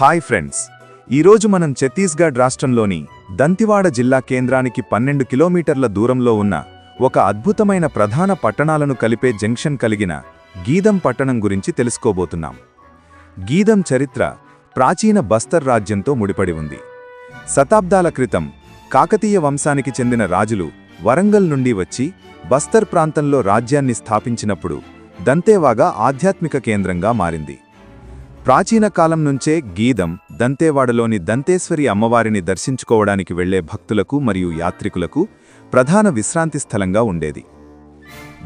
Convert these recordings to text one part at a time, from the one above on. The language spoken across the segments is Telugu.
Hi friends. ఈరోజు మనం ఛత్తీస్గఢ్ రాష్ట్రంలోని దంతివాడ జిల్లా కేంద్రానికి పన్నెండు కిలోమీటర్ల దూరంలో ఉన్న ఒక అద్భుతమైన ప్రధాన పట్టణాలను కలిపే జంక్షన్ కలిగిన గీదం పట్టణం గురించి తెలుసుకోబోతున్నాం. గీదం చరిత్ర ప్రాచీన బస్తర్ రాజ్యంతో ముడిపడి ఉంది. శతాబ్దాల క్రితం కాకతీయ వంశానికి చెందిన రాజులు వరంగల్ నుండి వచ్చి బస్తర్ ప్రాంతంలో రాజ్యాన్ని స్థాపించినప్పుడు దంతేవాగా ఆధ్యాత్మిక కేంద్రంగా మారింది. ప్రాచీన కాలం నుంచే గీదం దంతేవాడలోని దంతేశ్వరి అమ్మవారిని దర్శించుకోవడానికి వెళ్ళే భక్తులకు మరియు యాత్రికులకు ప్రధాన విశ్రాంతి స్థలంగా ఉండేది.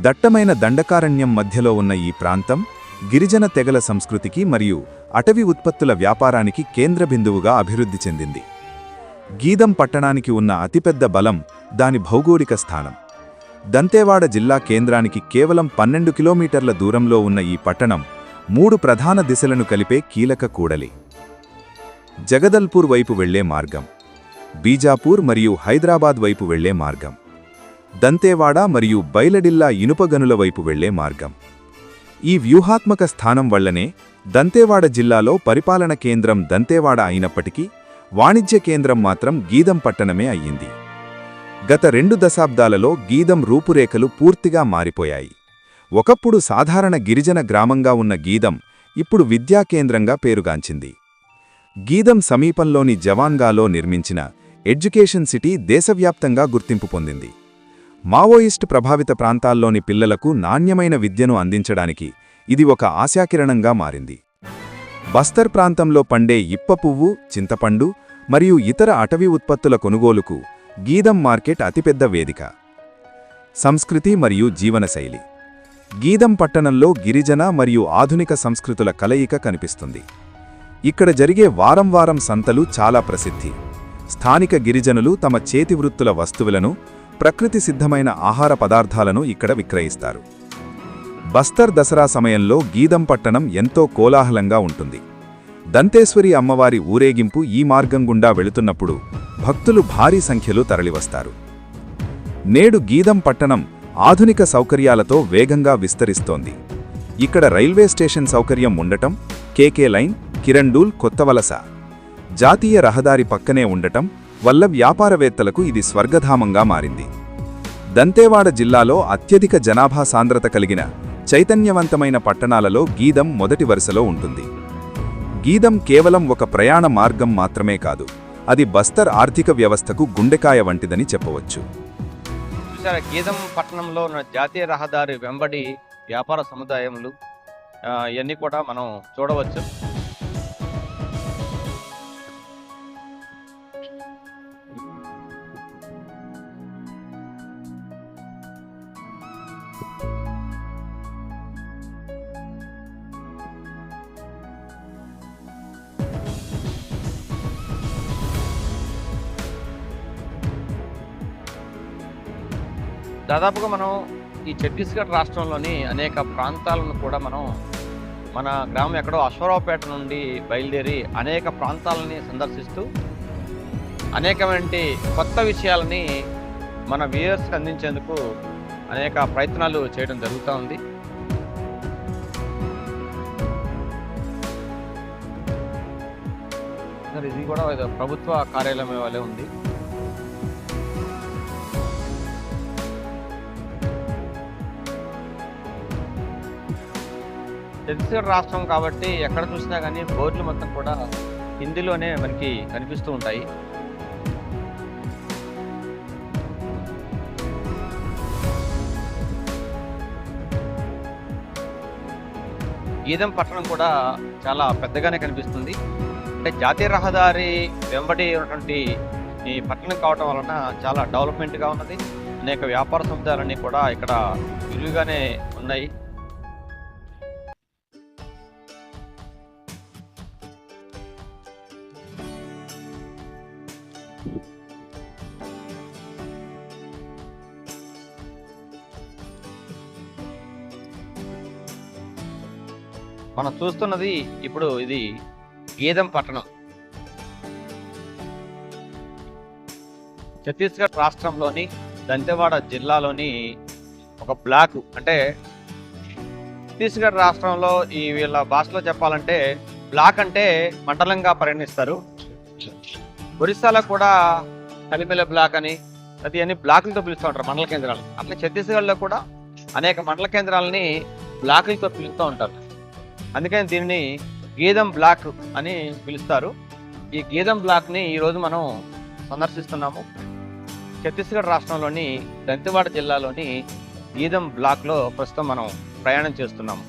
దట్టమైన దండకారణ్యం మధ్యలో ఉన్న ఈ ప్రాంతం గిరిజన తెగల సంస్కృతికి మరియు అటవీ ఉత్పత్తుల వ్యాపారానికి కేంద్ర బిందువుగా అభివృద్ధి చెందింది. గీదం పట్టణానికి ఉన్న అతిపెద్ద బలం దాని భౌగోళిక స్థానం. దంతేవాడ జిల్లా కేంద్రానికి కేవలం పన్నెండు కిలోమీటర్ల దూరంలో ఉన్న ఈ పట్టణం మూడు ప్రధాన దిశలను కలిపే కీలక కూడలి. జగదల్పూర్ వైపు వెళ్ళే మార్గం బీజాపూర్ మరియు హైదరాబాద్ వైపు వెళ్ళే మార్గం దంతేవాడ మరియు బైలడిల్లా ఇనుపగనుల వైపు వెళ్ళే మార్గం. ఈ వ్యూహాత్మక స్థానం వల్లనే దంతేవాడ జిల్లాలో పరిపాలన కేంద్రం దంతేవాడ అయినప్పటికీ వాణిజ్య కేంద్రం మాత్రం గీదం పట్టణమే అయ్యింది. గత రెండు దశాబ్దాలలో గీదం రూపురేఖలు పూర్తిగా మారిపోయాయి. ఒకప్పుడు సాధారణ గిరిజన గ్రామంగా ఉన్న గీదం ఇప్పుడు విద్యా కేంద్రంగా పేరుగాంచింది. గీదం సమీపంలోని జవాన్గాలో నిర్మించిన ఎడ్యుకేషన్ సిటీ దేశవ్యాప్తంగా గుర్తింపు పొందింది. మావోయిస్ట్ ప్రభావిత ప్రాంతాల్లోని పిల్లలకు నాణ్యమైన విద్యను అందించడానికి ఇది ఒక ఆశాకిరణంగా మారింది. బస్తర్ ప్రాంతంలో పండే ఇప్ప పువ్వు చింతపండు మరియు ఇతర అటవీ ఉత్పత్తుల కొనుగోలుకు గీదం మార్కెట్ అతిపెద్ద వేదిక. సంస్కృతి మరియు జీవనశైలి. గీదం పట్టణంలో గిరిజన మరియు ఆధునిక సంస్కృతుల కలయిక కనిపిస్తుంది. ఇక్కడ జరిగే వారం వారం సంతలు చాలా ప్రసిద్ధి. స్థానిక గిరిజనులు తమ చేతి వృత్తుల వస్తువులను ప్రకృతి సిద్ధమైన ఆహార పదార్థాలను ఇక్కడ విక్రయిస్తారు. బస్తర్ దసరా సమయంలో గీదం పట్టణం ఎంతో కోలాహలంగా ఉంటుంది. దంతేశ్వరి అమ్మవారి ఊరేగింపు ఈ మార్గం గుండా వెళుతున్నప్పుడు భక్తులు భారీ సంఖ్యలో తరలివస్తారు. నేడు గీదం పట్టణం ఆధునిక సౌకర్యాలతో వేగంగా విస్తరిస్తోంది. ఇక్కడ రైల్వే స్టేషన్ సౌకర్యం ఉండటం కేకే లైన్ కిరండూల్ కొత్తవలస జాతీయ రహదారి పక్కనే ఉండటం వల్ల వ్యాపారవేత్తలకు ఇది స్వర్గధామంగా మారింది. దంతేవాడ జిల్లాలో అత్యధిక జనాభా సాంద్రత కలిగిన చైతన్యవంతమైన పట్టణాలలో గీదం మొదటి వరుసలో ఉంటుంది. గీదం కేవలం ఒక ప్రయాణ మార్గం మాత్రమే కాదు అది బస్తర్ ఆర్థిక వ్యవస్థకు గుండెకాయ వంటిదని చెప్పవచ్చు. చూసారా గీదం పట్టణంలో ఉన్న జాతీయ రహదారి వెంబడి వ్యాపార సముదాయములు. ఇవన్నీ కూడా మనం చూడవచ్చు. దాదాపుగా మనం ఈ ఛత్తీస్గఢ్ రాష్ట్రంలోని అనేక ప్రాంతాలను కూడా మనం మన గ్రామం ఎక్కడో అశ్వరావుపేట నుండి బయలుదేరి అనేక ప్రాంతాలని సందర్శిస్తూ అనేకమైన కొత్త విషయాలని మన వ్యూయర్స్కి అందించేందుకు అనేక ప్రయత్నాలు చేయడం జరుగుతూ ఉంది. ఇది కూడా ప్రభుత్వ కార్యాలయం వల్లే ఉంది. ఛత్తీస్గఢ్ రాష్ట్రం కాబట్టి ఎక్కడ చూసినా కానీ బోర్డులు మొత్తం కూడా హిందీలోనే మనకి కనిపిస్తూ ఉంటాయి. గీదం పట్టణం కూడా చాలా పెద్దగానే కనిపిస్తుంది. అంటే జాతీయ రహదారి వెంబడి ఉన్నటువంటి ఈ పట్టణం కావటం వలన చాలా డెవలప్మెంట్గా ఉన్నది. అనేక వ్యాపార సముదాయాలన్నీ కూడా ఇక్కడ విలువగానే ఉన్నాయి. మనం చూస్తున్నది ఇప్పుడు ఇది గీదం పట్టణం. ఛత్తీస్గఢ్ రాష్ట్రంలోని దంతెవాడ జిల్లాలోని ఒక బ్లాక్ అంటే ఛత్తీస్గఢ్ రాష్ట్రంలో ఈ వీళ్ళ భాషలో చెప్పాలంటే బ్లాక్ అంటే మండలంగా పరిగణిస్తారు. ఒరిస్సాలో కూడా కలిమిల బ్లాక్ అని అది అన్ని బ్లాకులతో పిలుస్తూ ఉంటారు మండల కేంద్రాలు. అట్లా ఛత్తీస్గఢ్లో కూడా అనేక మండల కేంద్రాలని బ్లాకులతో పిలుస్తూ ఉంటారు. అందుకని దీనిని గీదం బ్లాక్ అని పిలుస్తారు. ఈ గీదం బ్లాక్ని ఈరోజు మనం సందర్శిస్తున్నాము. ఛత్తీస్గఢ్ రాష్ట్రంలోని దంతెవాడ జిల్లాలోని గీదం బ్లాక్లో ప్రస్తుతం మనం ప్రయాణం చేస్తున్నాము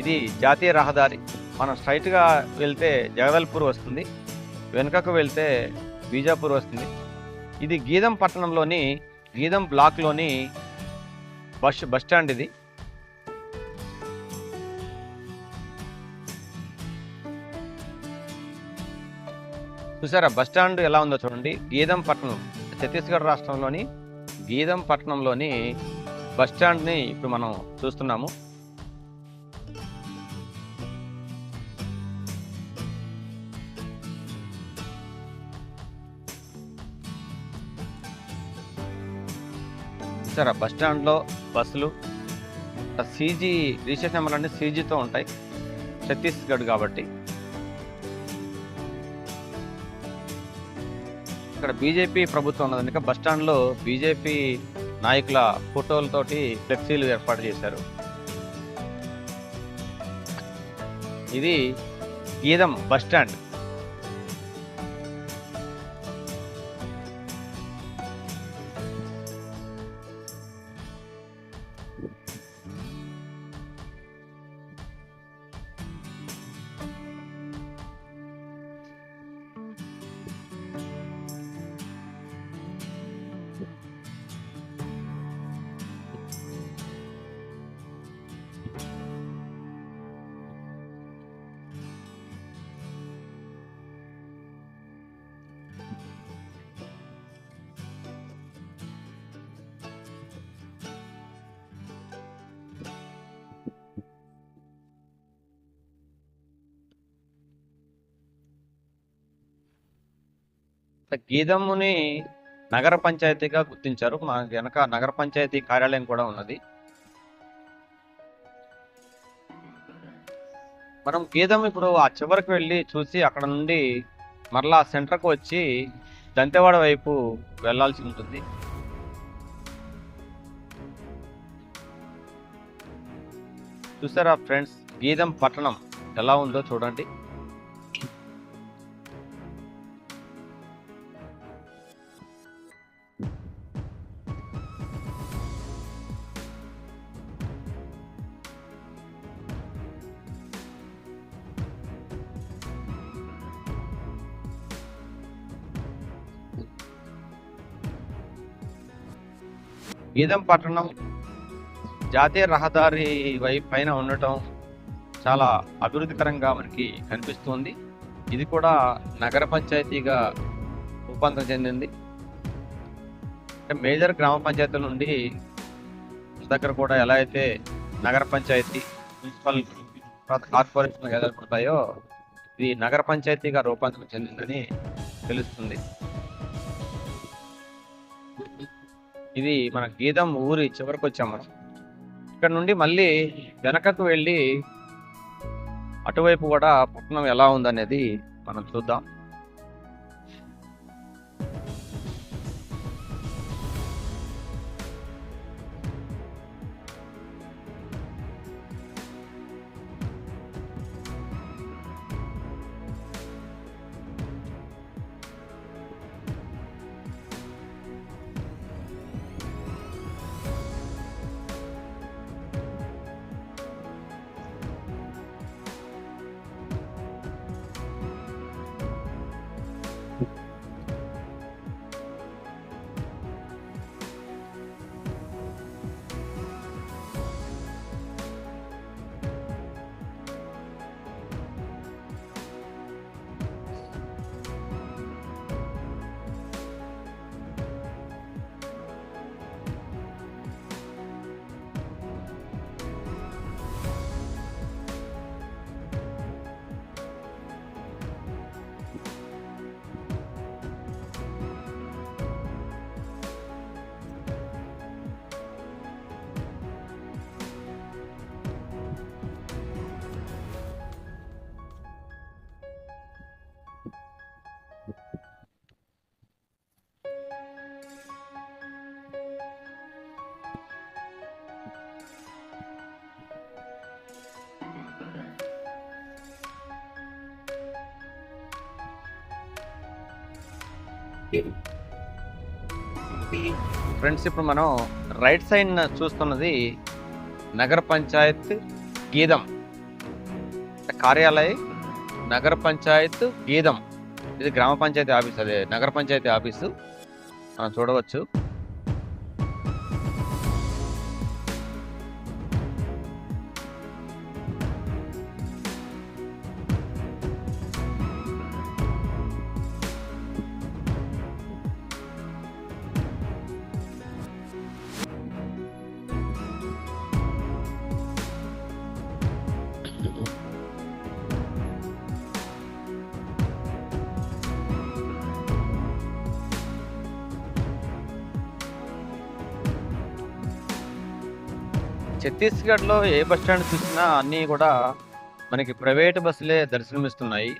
ఇది జాతీయ రహదారి. మనం స్ట్రైట్గా వెళ్తే జగదల్పూర్ వస్తుంది. వెనుకకు వెళ్తే బీజాపూర్ వస్తుంది. ఇది గీదం పట్టణంలోని గీదం బ్లాక్లోని బస్ బస్ స్టాండ్ ఇది. చూసారా బస్ స్టాండ్ ఎలా ఉందో చూడండి. గీదం పట్టణం ఛత్తీస్గఢ్ రాష్ట్రంలోని గీదం పట్టణంలోని బస్ స్టాండ్ని ఇప్పుడు మనం చూస్తున్నాము. చూసారా బస్ స్టాండ్లో బస్సులు సీజీ రిజిస్ట్రేషన్ నెంబర్ అన్ని సీజీతో ఉంటాయి ఛత్తీస్గఢ్ కాబట్టి. ఇక్కడ బీజేపీ ప్రభుత్వం ఉన్నది. కనుక బస్టాండ్లో బీజేపీ నాయకుల ఫోటోలతోటి ఫ్లెక్సీలు ఏర్పాటు చేశారు. ఇది గీదం బస్ గీదముని నగర పంచాయతీగా గుర్తించారు. మా వెనక నగర పంచాయతీ కార్యాలయం కూడా ఉన్నది. మనం గీదం ఇప్పుడు ఆ చివరికి వెళ్ళి చూసి అక్కడ నుండి మరలా సెంటర్కు వచ్చి దంతెవాడ వైపు వెళ్ళాల్సి ఉంటుంది. చూసారా ఫ్రెండ్స్? గీదం పట్టణం ఎలా ఉందో చూడండి. గీదం పట్టణం జాతీయ రహదారి వైపు పైన ఉండటం చాలా అభివృద్ధికరంగా మనకి కనిపిస్తుంది. ఇది కూడా నగర పంచాయతీగా రూపాంతరం చెందింది. అంటే మేజర్ గ్రామ పంచాయతీల నుండి దగ్గర కూడా ఎలా అయితే నగర పంచాయతీ మున్సిపల్ కార్పొరేషన్ ఎదుర్కొంటాయో ఇది నగర పంచాయతీగా రూపాంతరం చెందిందని తెలుస్తుంది. ఇది మన గీతం ఊరి చివరికి వచ్చాం మనం ఇక్కడ నుండి మళ్ళీ వెనకకు వెళ్ళి అటువైపు కూడా పట్టణం ఎలా ఉందనేది మనం చూద్దాం. ఫ్రెండ్స్ ఇప్పుడు మనం రైట్ సైడ్ చూస్తున్నది నగర పంచాయత్ గీదం. కార్యాలయ నగర పంచాయత్ గీదం. ఇది గ్రామ పంచాయతీ ఆఫీస్ అదే నగర పంచాయతీ ఆఫీసు. మనం చూడవచ్చు. ఛత్తీస్గఢ్లో ఏ బస్ స్టాండ్ చూసినా అన్నీ కూడా మనకి ప్రైవేట్ బస్సులే దర్శనమిస్తున్నాయి.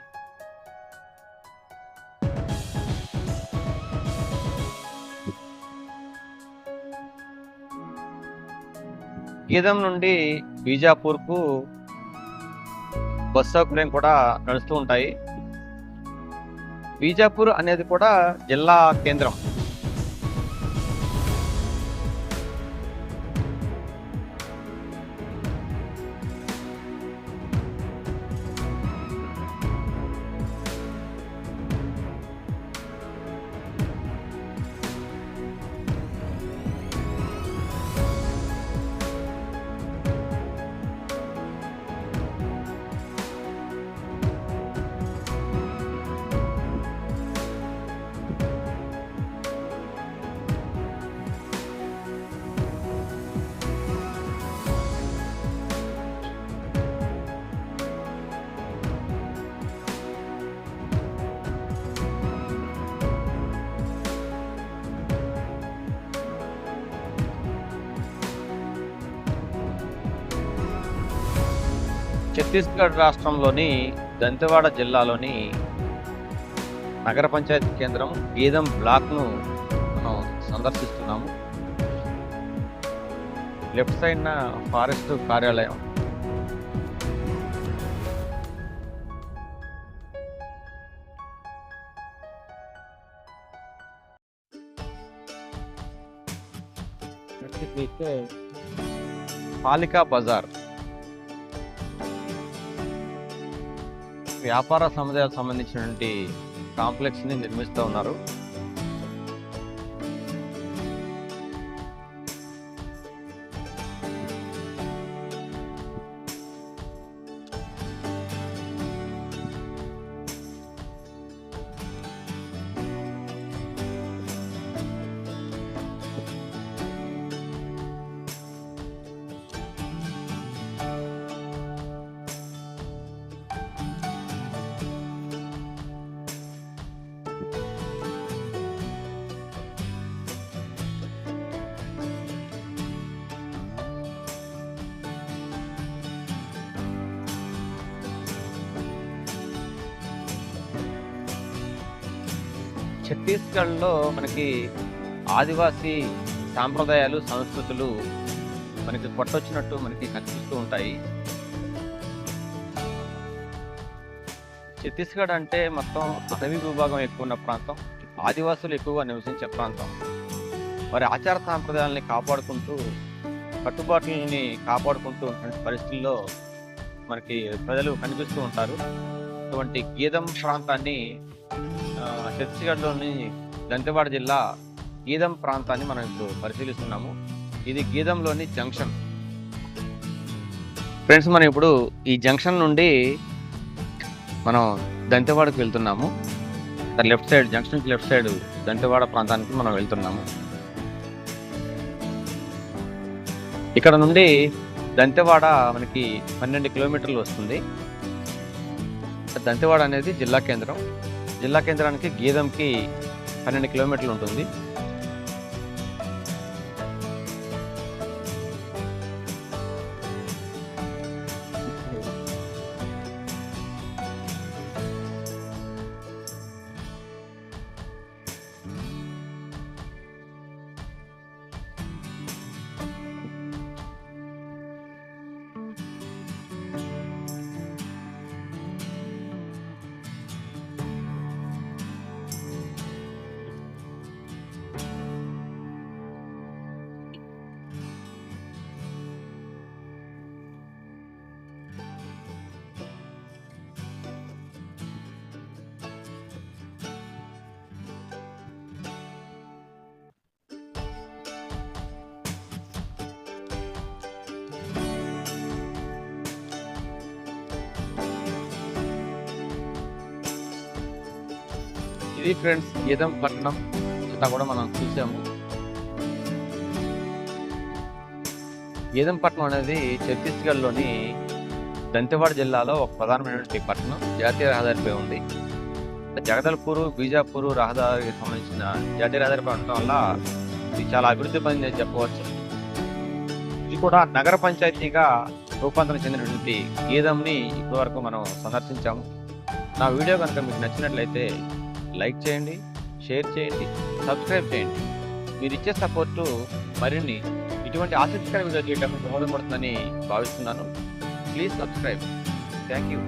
గీదం నుండి బీజాపూర్కు బస్ సౌకర్యం కూడా నడుస్తూ ఉంటాయి. బీజాపూర్ అనేది కూడా జిల్లా కేంద్రం. ఛత్తీస్గఢ్ రాష్ట్రంలోని దంతెవాడ జిల్లాలోని నగర పంచాయతీ కేంద్రం గీదం బ్లాక్ను మనం సందర్శిస్తున్నాము. లెఫ్ట్ సైడ్న ఫారెస్ట్ కార్యాలయం. పాలికా బజార్. వ్యాపార సముదాయాలకు సంబంధించినటువంటి కాంప్లెక్స్ని నిర్మిస్తూ ఉన్నారు. ఛత్తీస్గఢ్లో మనకి ఆదివాసీ సాంప్రదాయాలు సంస్కృతులు మనకి కొట్టొచ్చినట్టు మనకి కనిపిస్తూ ఉంటాయి. ఛత్తీస్గఢ్ అంటే మొత్తం అటవీ విభాగం ఎక్కువ ఉన్న ప్రాంతం. ఆదివాసులు ఎక్కువగా నివసించే ప్రాంతం. వారి ఆచార సాంప్రదాయాల్ని కాపాడుకుంటూ కట్టుబాట్లని కాపాడుకుంటూ ఉన్నటువంటి పరిస్థితుల్లో మనకి ప్రజలు కనిపిస్తూ ఉంటారు. అటువంటి గీదం ప్రాంతాన్ని ఛత్తీస్గఢ్లోని దంతెవాడ జిల్లా గీదం ప్రాంతాన్ని మనం ఇప్పుడు పరిశీలిస్తున్నాము. ఇది గీదంలోని జంక్షన్. ఫ్రెండ్స్ మనం ఇప్పుడు ఈ జంక్షన్ నుండి మనం దంతెవాడకు వెళ్తున్నాము. లెఫ్ట్ సైడ్ జంక్షన్కి లెఫ్ట్ సైడ్ దంతెవాడ ప్రాంతానికి మనం వెళ్తున్నాము. ఇక్కడ నుండి దంతెవాడ మనకి పన్నెండు కిలోమీటర్లు వస్తుంది. దంతెవాడ అనేది జిల్లా కేంద్రం. జిల్లా కేంద్రానికి గీదంకి పన్నెండు కిలోమీటర్లు ఉంటుంది. ఇది ఫ్రెండ్స్ గీతం పట్టణం ఇట్లా కూడా మనం చూసాము గీదంపట్నం అనేది ఛత్తీస్గఢ్లోని దంతెవాడ జిల్లాలో ఒక ప్రధానమైనటువంటి పట్టణం జాతీయ రహదారిపై ఉంది జగదల్పూర్ బీజాపూర్ రహదారికి సంబంధించిన జాతీయ రహదారిపై ఉండటం వల్ల ఇది చాలా అభివృద్ధి పొందిందని చెప్పవచ్చు. ఇది కూడా నగర పంచాయతీగా రూపాంతరం చెందినటువంటి గీదంని ఇప్పటివరకు మనం సందర్శించాము. నా వీడియో కనుక మీకు నచ్చినట్లయితే లైక్ చేయండి షేర్ చేయండి సబ్స్క్రైబ్ చేయండి. మీరు ఇచ్చే సపోర్టు మరిన్ని ఇటువంటి ఆసక్తికర వీడియో చేయడానికి దోహదపడుతుందని భావిస్తున్నాను. Please subscribe. Thank you.